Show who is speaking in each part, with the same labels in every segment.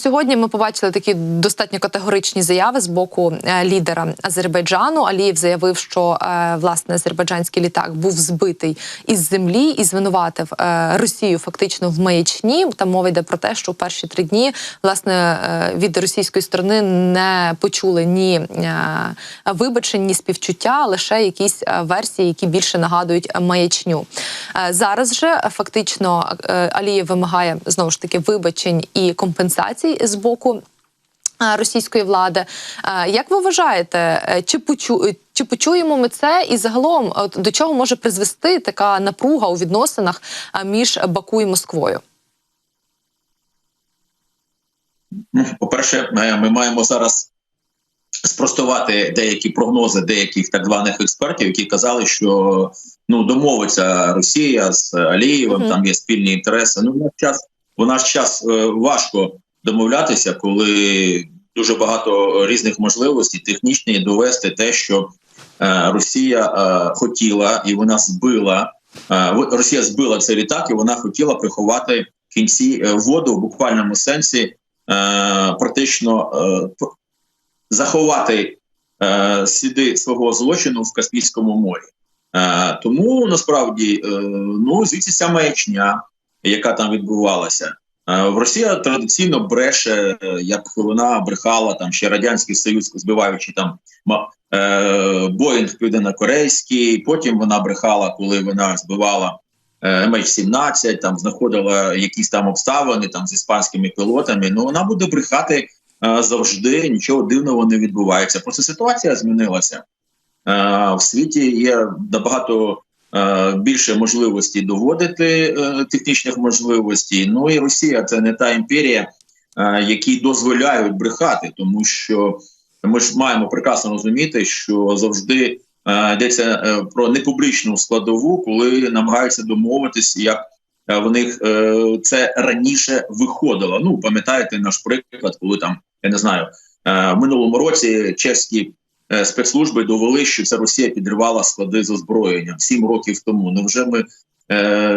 Speaker 1: сьогодні ми побачили такі достатньо категоричні заяви з боку е, лідера Азербайджану. Алієв заявив, що е, власне азербайджанський літак був збитий із землі і звинуватив е, Росію фактично в маячні. Там мова йде про те, що в перші три дні власне від російської сторони не почули ні вибачень, ні співчуття, лише якісь версії, які більше нагадують маячню. Зараз же фактично Алієв вимагає знову ж таки вибачень і компенсацій з боку. е, Російської влади, Е, як ви вважаєте, е, чи почу е, чи почуємо ми це, і загалом от, до чого може призвести така напруга у відносинах е, між Баку і Москвою?
Speaker 2: Ну, по-перше, е, ми маємо зараз спростувати деякі прогнози деяких так званих експертів, які казали, що ну домовиться Росія з Алієвим,
Speaker 1: Мгм.
Speaker 2: там є спільні інтереси. Ну в наш час у наш час е, важко домовлятися, коли дуже багато різних можливостей технічні довести те, що е, Росія е, хотіла і вона збила. е, Росія збила цей літак, і вона хотіла приховати кінці воду в буквальному сенсі практично заховати сліди свого злочину в Каспійському морі. Тому насправді, ну звідси ця маячня, яка там відбувалася. Е, Росія традиційно бреше, е, як вона брехала там ще радянський союз, збиваючи там е, Боїнг південно-корейський. Потім вона брехала, коли вона збивала е, MH17, там знаходила якісь там обставини там з іспанськими пілотами. Ну вона буде брехати завжди. Нічого дивного не відбувається. Просто ситуація змінилася. В світі є набагато більше можливостей доводити е, технічних можливостей. Ну і Росія це не та імперія, е, які дозволяють брехати, тому що ми ж маємо прекрасно розуміти, що завжди е, йдеться е, про непублічну складову, коли намагаються домовитись, як е, в них е, це раніше виходило. Ну пам'ятаєте наш приклад, коли там я не знаю е, в минулому році чеські е, спецслужби довели, що це Росія підривала склади з озброєнням сім років тому. Невже ми е,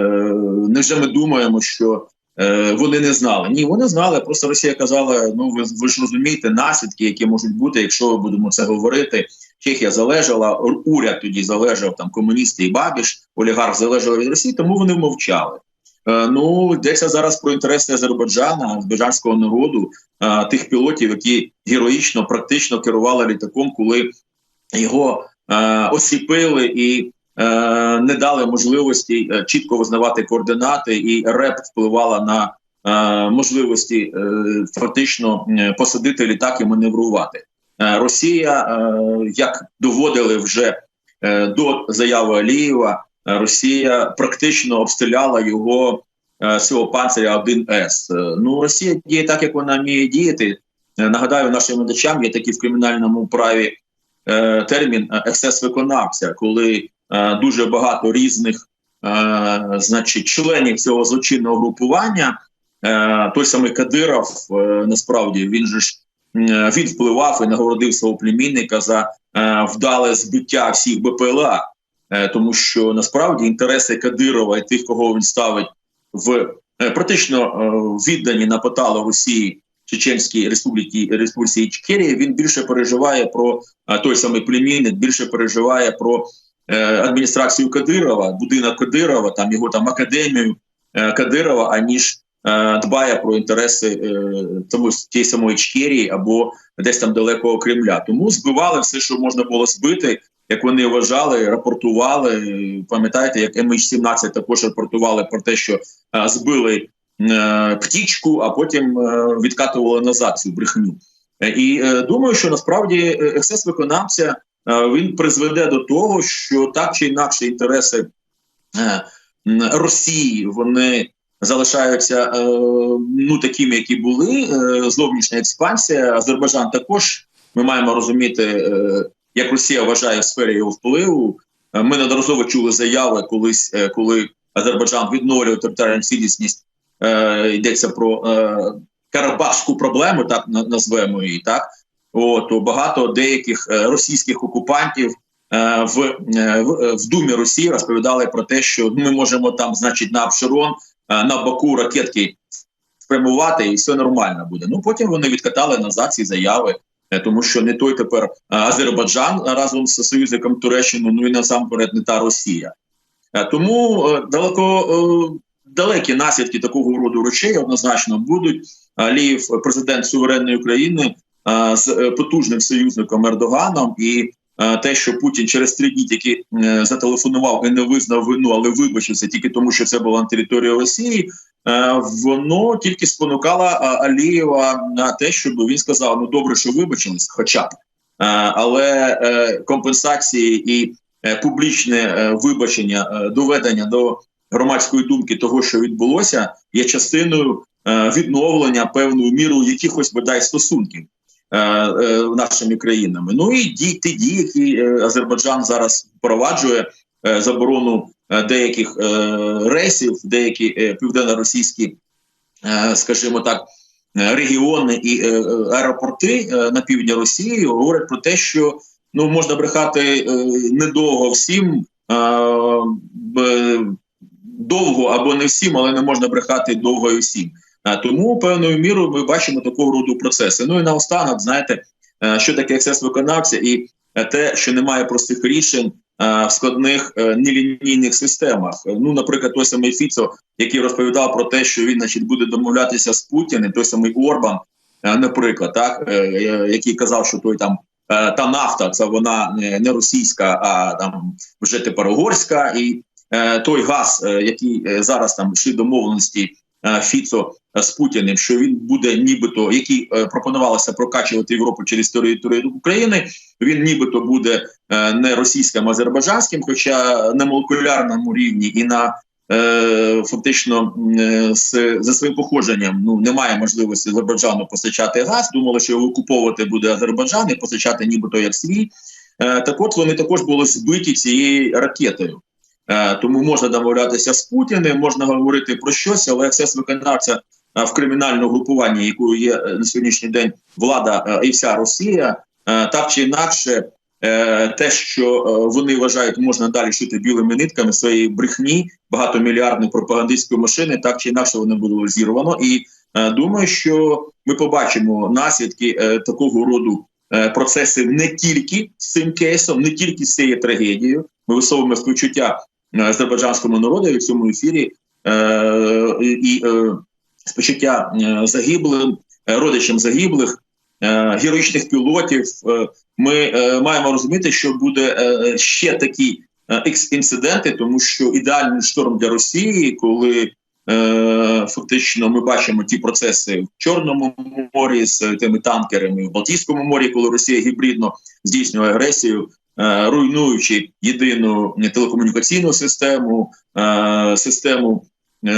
Speaker 2: невже ми думаємо, що е, вони не знали? Ні, вони знали. Просто Росія казала: ну ви, ви ж розумієте наслідки, які можуть бути, якщо ми будемо це говорити. Чехія залежала, уряд тоді залежав там комуністи і Бабіш, олігарх залежали від Росії, тому вони мовчали. Е, ну йдеться зараз про інтереси Азербайджана, азербайджанського народу, е, тих пілотів, які героїчно, практично керували літаком, коли його е, осіпили і не дали можливості чітко визнавати координати, і РЕП впливала на можливості фактично посадити літак і маневрувати. Росія, як доводили вже до заяви Алієва, Росія практично обстріляла його е, цього панциря 1С. Е, Ну, Росія діє так, як вона вміє діяти. Е, Нагадаю, нашим глядачам є такий в кримінальному праві е, термін е, екses виконавця, коли е, дуже багато різних е, значить, членів цього злочинного групування. Е, той самий Кадиров, е, насправді він же ж е, він впливав і нагородив свого племінника за е, вдале збиття всіх БПЛА, е, тому що насправді інтереси Кадирова і тих, кого він ставить в е, практично е, віддані на потало Росії Чеченській Республіці Республіці Ічкерії, він більше переживає про е, той самий племінник, більше переживає про е, адміністрацію Кадирова, будинок Кадирова, там його там академію е, Кадирова, аніж е, дбає про інтереси е, тому тієї самої Ічкерії або десь там далекого Кремля. Тому збивали все, що можна було збити. Як вони вважали, рапортували. Пам'ятаєте, як MH17 також рапортували про те, що е, збили е, птічку, а потім е, відкатували назад цю брехню. Е, І е, думаю, що насправді е, ексес виконавця е, він призведе до того, що так чи інакше інтереси е, Росії вони залишаються е, ну такими, які були. Е, зовнішня експансія. Азербайджан також ми маємо розуміти, е, як Росія вважає в сфері його впливу. Е, Ми неодноразово чули заяви колись, е, коли Азербайджан відновлює територіальну цілісність. Е, йдеться про е, Карабахську проблему, так назвемо її, так от багато деяких російських окупантів е, в, в, Думі Росії розповідали про те, що ми можемо там, значить, на Абшерон, на Баку ракетки спрямувати, і все нормально буде. Ну потім вони відкатали назад ці заяви. Е, Тому що не той тепер е, Азербайджан разом з союзником Туреччину, ну і насамперед не та Росія. Е, Тому далеко далекі наслідки такого роду речей однозначно будуть. Лів президент суверенної країни, е, з потужним союзником Ердоганом, і те, що Путін через три дні тільки е, зателефонував і не визнав вину, але вибачився тільки тому, що це була на території Росії. е, Воно тільки спонукало е, Алієва на те, щоб він сказав: ну добре, що вибачились, хоча б. Е, Але е, компенсації і е, публічне е, вибачення, е, доведення до громадської думки того, що відбулося, є частиною е, відновлення певною мірою якихось бодай стосунків е, е, нашими країнами. Ну і ді, ті дії, які е, Азербайджан зараз впроваджує е, заборону е, деяких е, рейсів, деякі е, південно-російські, е, скажімо так. е, Регіони і е, е, аеропорти е, на півдні Росії говорять про те, що ну можна брехати е, недовго всім, е, б- довго або не всім, але не можна брехати довго і всім. Тому певною мірою ми бачимо такого роду процеси. Ну і наостанок, знаєте, е, що таке ексцес виконавця, і е, те, що немає простих рішень е, в складних нелінійних системах. Ну, наприклад, той самий Фіцо, який розповідав про те, що він, значить, буде домовлятися з Путіним, той самий Орбан, наприклад, так який казав, що той там. Та нафта це вона не, російська, а там вже тепер угорська, і е, той газ, який зараз там йшли домовленості Фіцо е, з Путіним, що він буде нібито, який е, пропонувалося прокачувати Європу через територію України, він нібито буде е, не російським, а азербайджанським, хоча на молекулярному рівні і на е, фактично е, за своїм походженням ну немає можливості Азербайджану постачати газ. Думали, що його окуповувати буде Азербайджан і постачати нібито як свій. Е, так от вони також були збиті цією ракетою. Е, Тому можна домовлятися з Путіним, можна говорити про щось, але ексес виконавця е, в кримінальному групуванні, якою є е, на сьогоднішній день влада і вся Росія, так чи інакше, те, що вони вважають, можна далі шити білими нитками своєї брехні, багатомільярдної пропагандистської машини, так чи інакше вони було зірвано. І думаю, що ми побачимо наслідки такого роду процесів не тільки з цим кейсом, не тільки з цією трагедією. Ми висовуємо співчуття азербайджанському народу в цьому ефірі е, і е, співчуття е, загиблим, е, родичам загиблих, е, героїчних пілотів. Е, ми е, маємо розуміти, що буде е, ще такі е, ікс-інциденти, тому що ідеальний шторм для Росії, коли е, фактично ми бачимо ті процеси в Чорному морі з тими танкерами в Балтійському морі, коли Росія гібридно здійснює агресію, е, руйнуючи єдину телекомунікаційну систему, е, систему е,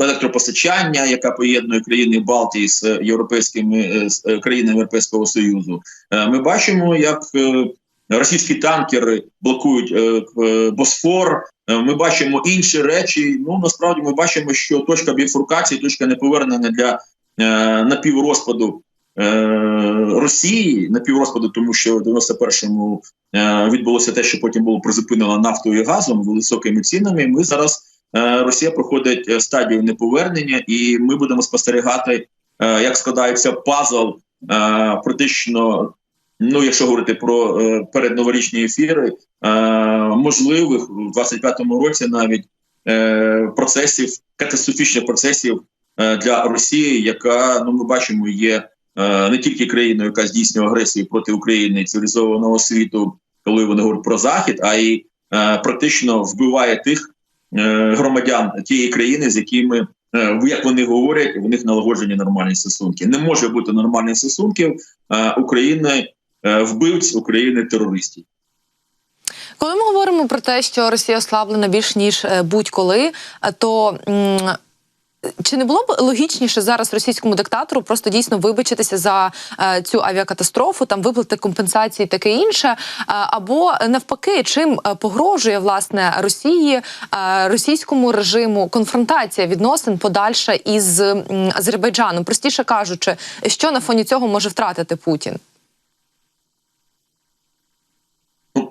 Speaker 2: електропостачання, яка поєднує країни Балтії з європейськими е, е, країнами Європейського Союзу. Е, Ми бачимо, як е, російські танкери блокують е, е, Босфор. Е, Ми бачимо інші речі. Ну насправді ми бачимо, що точка біфуркації, точка неповернення для е, напіврозпаду е, Росії, напіврозпаду, тому що в 91-му е, відбулося те, що потім було призупинено нафтою і газом високими цінами. Ми зараз е, Росія проходить стадію неповернення, і ми будемо спостерігати, як складається пазл практично. Ну, якщо говорити про передноворічні ефіри, можливих у 25-му році навіть процесів, катастрофічних процесів для Росії, яка ну ми бачимо є не тільки країною, яка здійснює агресію проти України цивілізованого світу, коли вони говорять про захід, а й е, практично вбиває тих е, громадян тієї країни, з якими е, як вони говорять, у них налагоджені нормальні стосунки. Не може бути нормальних стосунків е, України е, вбивць України терористів.
Speaker 1: Коли ми говоримо про те, що Росія ослаблена більш ніж е, будь-коли, е, то чи не було б логічніше зараз російському диктатору просто дійсно вибачитися за е, цю авіакатастрофу, там виплати компенсації, таке інше, е, або навпаки, чим е, погрожує власне Росії, е, російському режиму конфронтація відносин подальша із Азербайджаном, простіше кажучи, що на фоні цього може втратити Путін?
Speaker 2: Ну, е,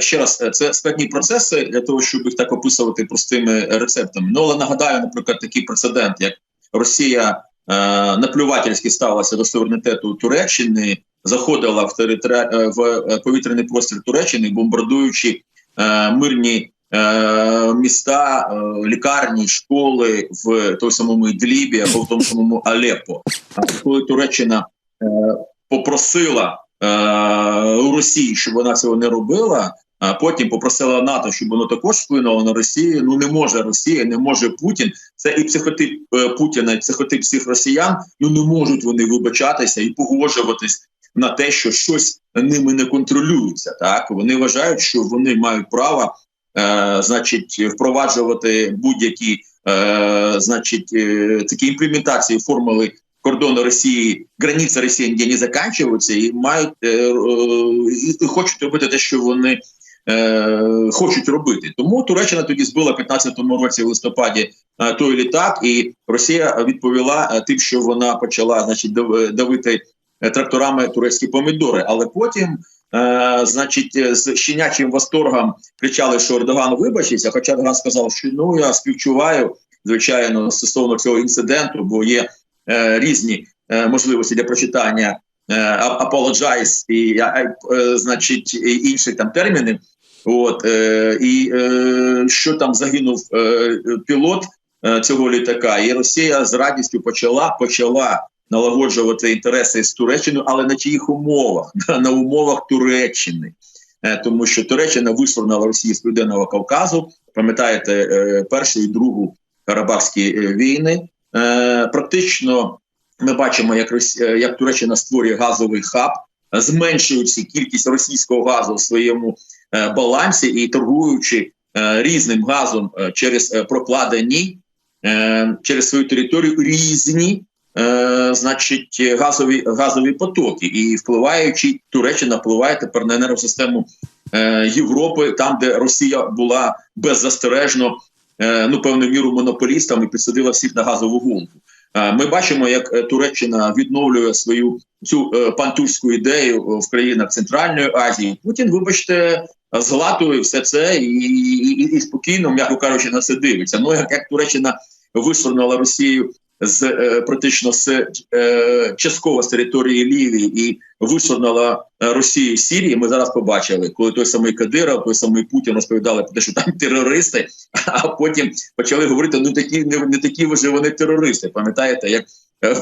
Speaker 2: ще раз, е, це складні процеси для того, щоб їх так описувати простими рецептами. Ну але нагадаю, наприклад, такий прецедент, як Росія е, наплювательськи ставилася до суверенітету Туреччини, заходила в територи... е, в е, повітряний простір Туреччини, бомбардуючи е, мирні е, міста, е, лікарні, школи в той самому Ідлібі або в тому самому Алеппо. Коли Туреччина е, попросила е, у Росії, щоб вона цього не робила. А потім попросила НАТО, щоб воно також вплинуло на Росію. Ну не може Росія, не може Путін. Це і психотип е, Путіна, і психотип всіх росіян. Ну не можуть вони вибачатися і погоджуватись на те, що щось ними не контролюється. Так вони вважають, що вони мають право, е, значить, впроваджувати будь-які, е, значить, е, такі імплементації формули кордону Росії, границі Росії ніде не закінчуються, і мають е, е, і хочуть робити те, що вони е, хочуть робити. Тому Туреччина тоді збила 15-му році в листопаді той літак, і Росія відповіла тим, що вона почала значить давити тракторами турецькі помідори. Але потім, значить, з щенячим восторгом кричали, що Ердоган вибачиться. Хоча Ердоган сказав, що ну я співчуваю звичайно стосовно цього інциденту, бо є різні е, можливості для прочитання е, apologize і е, е, значить інші там терміни. От е, і е, що там загинув е, пілот е, цього літака, і Росія з радістю почала почала налагоджувати інтереси з Туреччиною, але на чиїх умовах? На умовах Туреччини. Е, Тому що Туреччина висунула Росію з Південного Кавказу. Пам'ятаєте, е, першу і другу Карабахські е, війни. Е, Практично ми бачимо, як е, як Туреччина створює газовий хаб, зменшуючи кількість російського газу в своєму е, балансі і торгуючи різним газом через прокладені через свою територію різні. Значить, газові газові потоки, і впливаючи Туреччина впливає тепер на енергосистему Європи, там, де Росія була беззастережно ну певну міру монополістам і підсадила всіх на газову гонку. Е, Ми бачимо, як е, Туреччина відновлює свою цю е, пантурську ідею е, в країнах Центральної Азії. Путін, вибачте, златує все це і, і, і спокійно, м'яко кажучи, на це дивиться. Ну як, як Туреччина вишвирнула Росію з е, практично з е, частково з території Лівії і висунула е, Росію з Сірії. Ми зараз побачили, коли той самий Кадиров, той самий Путін розповідали про те, що там терористи, а потім почали говорити: ну такі не, не такі вже вони терористи. Пам'ятаєте, як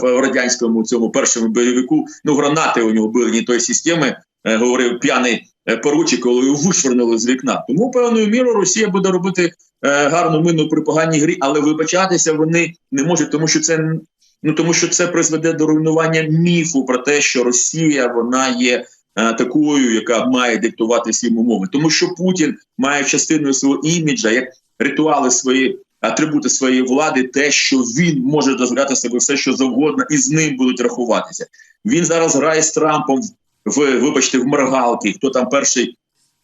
Speaker 2: в радянському цьому першому бойовику ну гранати у нього були не тої системи, говорив п'яний поручик, коли його вишвернули з вікна. Тому певною мірою Росія буде робити гарну мину при поганій грі, але вибачатися вони не можуть, тому що це ну тому, що це призведе до руйнування міфу про те, що Росія вона є. е, Такою, яка має диктувати всім умови, тому що Путін має частиною свого іміджа, як ритуали свої атрибути своєї влади, те, що він може дозволяти себе все, що завгодно, і з ним будуть рахуватися. Він зараз грає з Трампом в вибачте в моргалки. Хто там перший,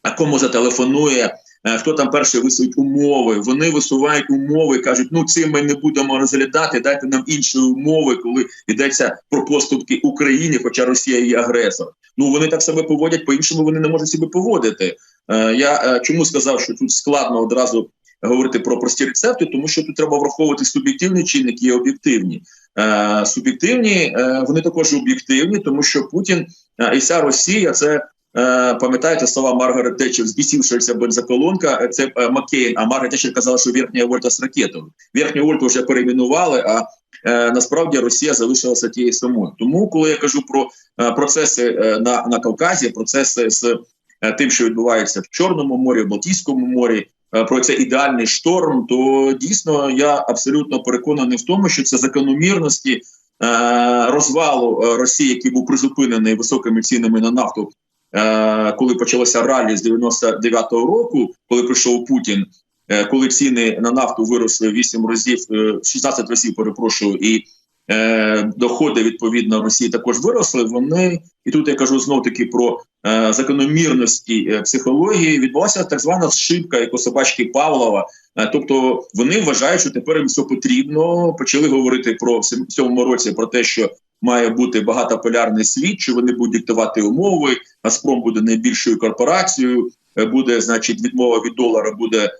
Speaker 2: а кому зателефонує, е, хто там перший висують умови. Вони висувають умови, кажуть, ну цим ми не будемо розглядати. Дайте нам інші умови, коли йдеться про поступки Україні, хоча Росія є агресор. Ну вони так себе поводять, по іншому вони не можуть себе поводити. Е, Я е, чому сказав, що тут складно одразу говорити про прості рецепти, тому що тут треба враховувати суб'єктивні чинники і об'єктивні. Е, Суб'єктивні е, вони також об'єктивні, тому що Путін е, і вся Росія це. Е, Пам'ятаєте слова Маргарет Тетчер, збісівшися бензоколонка, е, це е, Маккейн, а Маргарет Тетчер казала, що верхня вольта з ракетою. Верхню вольту вже перейменували, а насправді Росія залишилася тією самою. Тому, коли я кажу про процеси на, на Кавказі, процеси з тим, що відбувається в Чорному морі, в Балтійському морі, про цей ідеальний шторм, то дійсно я абсолютно переконаний в тому, що це закономірності розвалу Росії, який був призупинений високими цінами на нафту. Е, Коли почалося ралі з 99-го року, коли прийшов Путін, е, коли ціни на нафту виросли 8 разів, е, 16 разів, перепрошую, і е, доходи відповідно Росії також виросли. Вони і тут я кажу знов таки про е, закономірності е, психології. Відбулася так звана зшибка, як у собачки Павлова. Е, тобто вони вважають, що тепер їм все потрібно. Почали говорити про в цьому році про те, що має бути багатополярний світ, що вони будуть диктувати умови. Газпром буде найбільшою корпорацією. е, Буде, значить, відмова від долара буде е,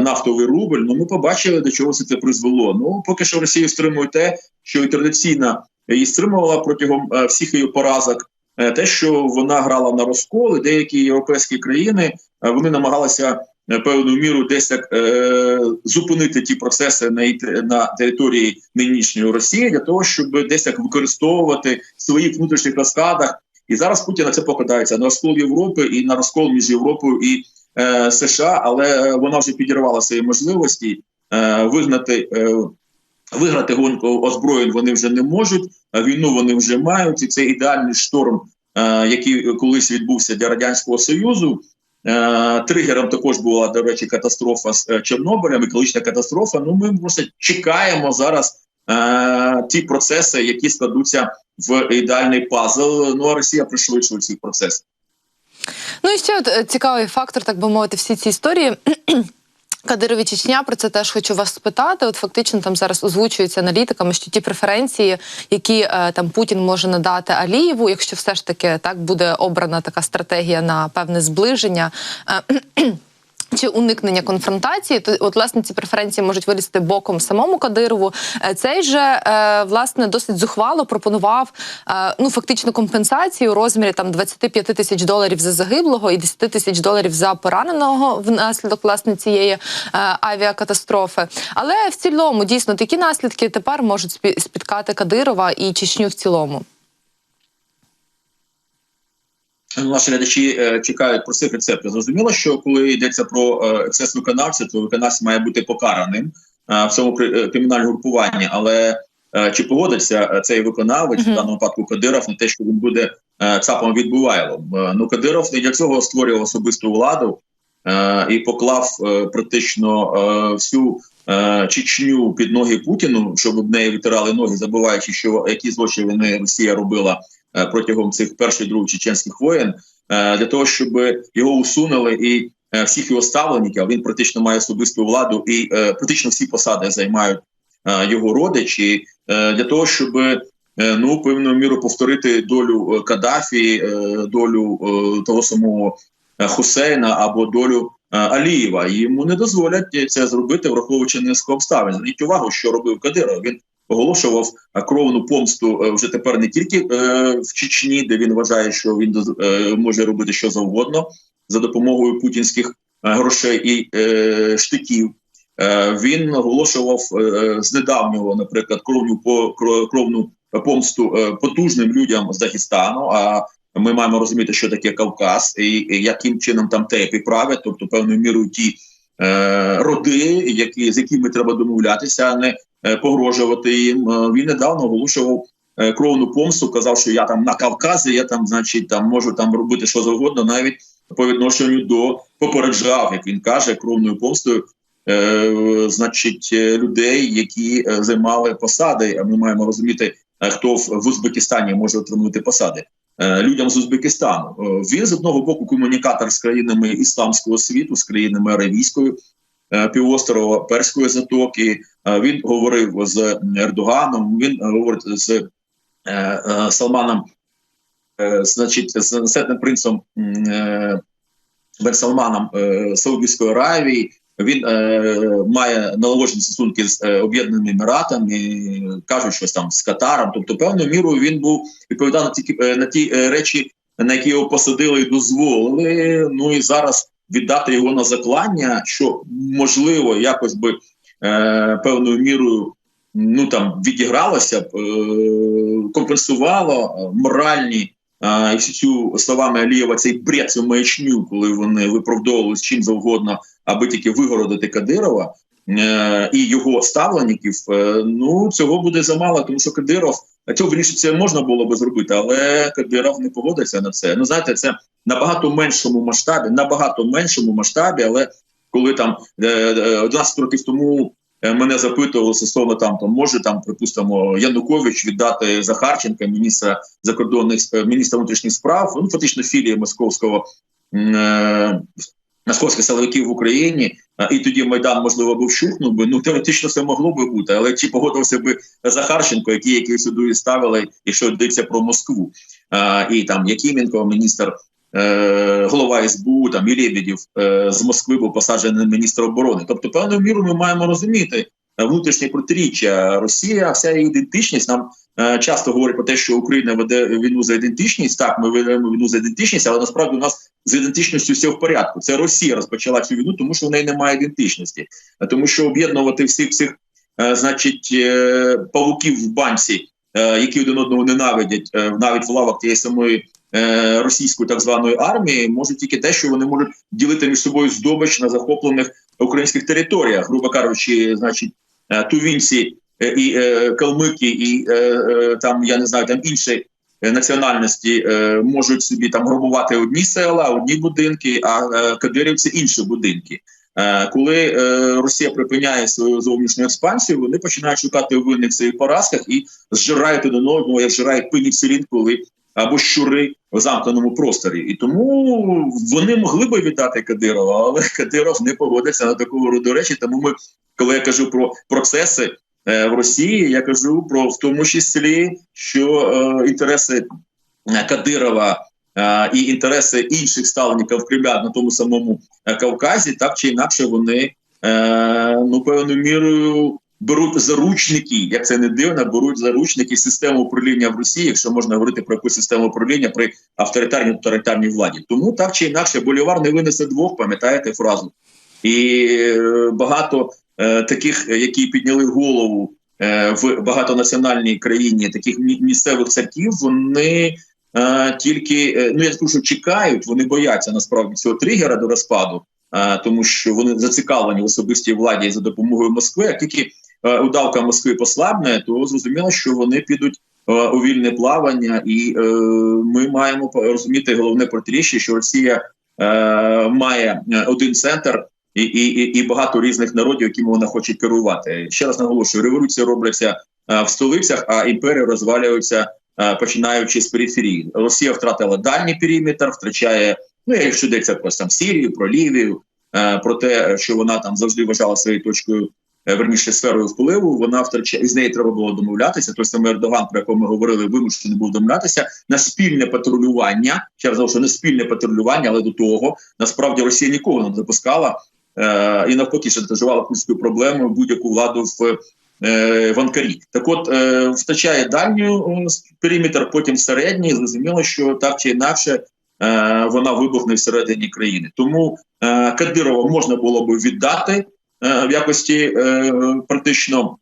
Speaker 2: нафтовий рубль. Ну ми побачили, до чого це призвело. Ну поки що Росія стримує те, що і традиційно її стримувала протягом е, всіх її поразок. Е, те, що вона грала на розкол, деякі європейські країни е, вони намагалися е, певною мірою десь так е, зупинити ті процеси на, на території нинішньої Росії для того, щоб десь так використовувати в своїх внутрішніх розкладах. І зараз Путін на це покладається на розкол Європи і на розкол між Європою і е, США, але вона вже підірвала свої можливості е, вигнати. Е, Виграти гонку озброєнь вони вже не можуть. Війну вони вже мають. І це ідеальний шторм, е, який колись відбувся для радянського союзу. Е, Тригером також була до речі катастрофа з е, Чорнобилем, екологічна катастрофа. Ну ми просто чекаємо зараз е, ті процеси, які складуться в ідеальний пазл. Ну а Росія пришвидшує ці процеси.
Speaker 1: Ну і ще от, е, цікавий фактор, так би мовити, всі ці історії. Кадирові Чечня про це теж хочу вас спитати. От фактично там зараз озвучується аналітиками, що ті преференції, які е, там Путін може надати Алієву, якщо все ж таки так буде обрана така стратегія на певне зближення. Чи уникнення конфронтації, то от власне ці преференції можуть вилізти боком самому Кадирову. Е, Цей же е, власне досить зухвало пропонував е, ну фактично компенсацію у розмірі там 25 тисяч доларів за загиблого і 10 тисяч доларів за пораненого внаслідок власне цієї авіакатастрофи. Але в цілому дійсно такі наслідки тепер можуть спіткати Кадирова і Чечню в цілому.
Speaker 2: Ну, Наші глядачі е, чекають про цих рецептів. Зрозуміло, що коли йдеться про е, екцес виконавця, то виконавець має бути покараним е, в цьому кри- кримінальному групуванні. Але чи погодиться цей виконавець
Speaker 1: Мгм.
Speaker 2: в даному випадку Кадиров на те, що він буде цапом відбувайлом? Ну Кадиров не для цього створював особисту владу і поклав практично всю Чечню під ноги Путіну, щоб об неї витирали ноги, забуваючи, що які злочини Росія робила протягом цих перших других чеченських воєн, е, для того, щоб його усунули і е, всіх його ставленників. Він практично має особисту владу, і е, практично всі посади займають е, його родичі е, для того, щоб е, ну певною мірою повторити долю е, Каддафі, е, долю е, того самого е, Хусейна або долю. е, Алієва йому не дозволять це зробити, враховуючи низку обставин. Зверніть увагу, що робив Кадиров. Він оголошував кровну помсту е, вже тепер не тільки е, в Чечні, де він вважає, що він е, може робити що завгодно за допомогою путінських грошей і штиків. Він оголошував з недавнього, наприклад, кровну кровну помсту потужним людям з Дагестану. А ми маємо розуміти, що таке Кавказ, і, яким чином там тепі правять, тобто певною мірою ті роди, які з якими треба домовлятися, а не погрожувати їм. Е, Він недавно оголошував е, кровну помсту, казав, що я там на Кавказі, я там, значить, там можу там робити що завгодно, навіть по відношенню до попереджав, як він каже, кровною помстою. Е, значить, е, людей, які е, займали посади. Ми маємо розуміти, е, хто в, Узбекистані може отримувати посади. Е, людям з Узбекистану Е, він з одного боку комунікатор з країнами ісламського світу, з країнами Аравійської е, півострова Перської затоки. Е, Він говорив з Ердоганом. Він говорить з е, е, Салманом, е, значить, з наследним принцем м, е, Бен Салманом е, Саудівської Аравії. Він е, має налагоджені стосунки з е, Об'єднаними Еміратами, кажуть, щось там з Катаром. Тобто, певною мірою він був відповідав на ті, е, на ті е, речі, на які його посадили і дозволили. Ну і зараз віддати його на заклання, що можливо якось би е, певною мірою ну там відігралося б, е, компенсувало е, моральні. А, і всю цю словами Алієва цей бред, цю маячню, коли вони виправдовували чим завгодно, аби тільки вигородити Кадирова е, і його ставленників. Е, ну цього буде замало, тому що Кадиров цього вірніше це можна було би зробити, але Кадиров не погодиться на це. Ну знаєте, це набагато меншому масштабі, набагато меншому масштабі, але коли там е, е, 11 років тому. е, Мене запитували стосовно там, там може там, припустимо, Янукович віддати Захарченка, міністра закордонних е, міністра внутрішніх справ, ну фактично філія московського е, московських силовиків в Україні, і тоді майдан можливо би вщухнув би. Ну теоретично це могло би бути, але чи погодився би Захарченко, який який сюди ставили, і що йдеться про Москву, і там Якименко, міністр е, голова СБУ там і Лебедєв е, з Москви був посаджений міністр оборони. Тобто, певною мірою ми маємо розуміти внутрішнє протиріччя. Росія, вся її ідентичність нам е, часто говорить про те, що Україна веде війну за ідентичність. Так, ми ведемо війну за ідентичність, але насправді у нас з ідентичністю все в порядку. Це Росія розпочала цю війну, тому що в неї немає ідентичності, тому що об'єднувати всіх цих, е, значить, е, павуків в банці, які один одного ненавидять, навіть в лавах тієї самої російської так званої армії, можуть тільки те, що вони можуть ділити між собою здобич на захоплених українських територіях, грубо кажучи, значить, тувінці е, і е, калмики, і е, е, там я не знаю, там інші е, національності е, можуть собі там грабувати одні села, одні будинки, а е, кадирівці інші будинки. Е, Коли е, Росія припиняє свою зовнішню експансію, вони починають шукати винних в своїх поразках і зжирають один одного, як зжирають пеніцилін, коли або щури в замкненому просторі. І тому вони могли би віддати Кадирова, але Кадиров не погодиться на такого роду речі. Тому ми, коли я кажу про процеси е, в Росії, я кажу про в тому числі, що е, інтереси е, Кадирова. е, І інтереси інших ставленників Кремля на тому самому Кавказі, так чи інакше, вони ну певною мірою беруть заручники, як це не дивно, беруть заручники систему управління в Росії, якщо можна говорити про якусь систему управління при авторитарній тоталітарній владі. Тому так чи інакше, болівар не винесе двох, пам'ятаєте фразу. І е, багато е, таких, які підняли голову е, в багатонаціональній країні, таких місцевих церків, вони е, тільки е, ну я скажу, що чекають, вони бояться насправді цього тригера до розпаду, тому що вони зацікавлені в особистій владі за допомогою Москви. Як тільки удавка Москви послабне, то зрозуміло, що вони підуть е, у вільне плавання, і е, ми маємо розуміти головне протиріччя, що Росія е, має е, один центр. І, і, і, багато різних народів, якими вона хоче керувати. Ще раз наголошую, революції робляться е, в столицях, а імперії розвалюються е, починаючи з периферії. Росія втратила дальній периметр, втрачає ну якщо йдеться про там Сірію, про Лівію, е, про те, що вона там завжди вважала своєю точкою. Е, Верніше сферою впливу, вона втрачає з нею треба було домовлятися. Той самий Ердоган, про якого ми говорили, вимушений був домовлятися на спільне патрулювання. Ще раз що не спільне патрулювання, але до того насправді Росія нікого не запускала е, і навпаки шантажувала польською проблемою будь-яку владу в е, в Анкарі. Так от е, втрачає дальню периметр, потім середній. Зрозуміло, що так чи інакше е, вона вибухне всередині країни. Тому е, Кадирова можна було би віддати в якості е, практично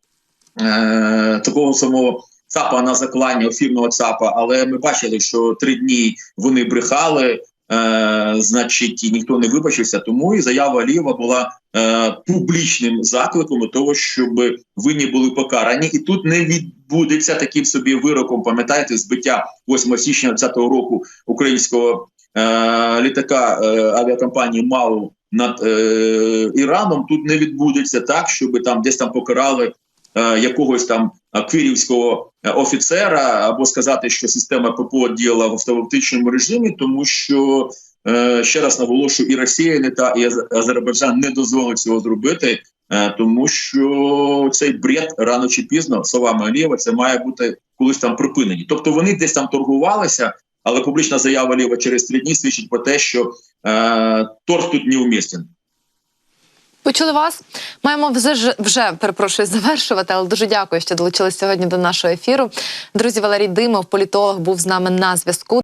Speaker 2: е, такого самого. ЦАПа на заклання ефірного ЦАПа, але ми бачили, що три дні вони брехали, е, значить, і ніхто не вибачився. Тому і заява Алієва була е, публічним закликом до того, щоб винні були покарані, і тут не відбудеться таким собі вироком. Пам'ятаєте, збиття 8 січня 2020 року українського е, літака е, авіакомпанії МАУ над е, Іраном. Тут не відбудеться так, щоб там десь там покарали. е, Якогось там квірівського е, офіцера, або сказати, що система ППО діяла в автоматичному режимі, тому що е, ще раз наголошую, і Росія не та і Азербайджан не дозволить цього зробити, е, тому що цей бред рано чи пізно словами Алієва, це має бути колись там припинені. Тобто вони десь там торгувалися, але публічна заява Ліва через три дні свідчить про те, що е, торг тут неумістен.
Speaker 1: Почули вас. Маємо вже, вже перепрошую завершувати, але дуже дякую, що долучились сьогодні до нашого ефіру. Друзі, Валерій Димов, політолог, був з нами на зв'язку.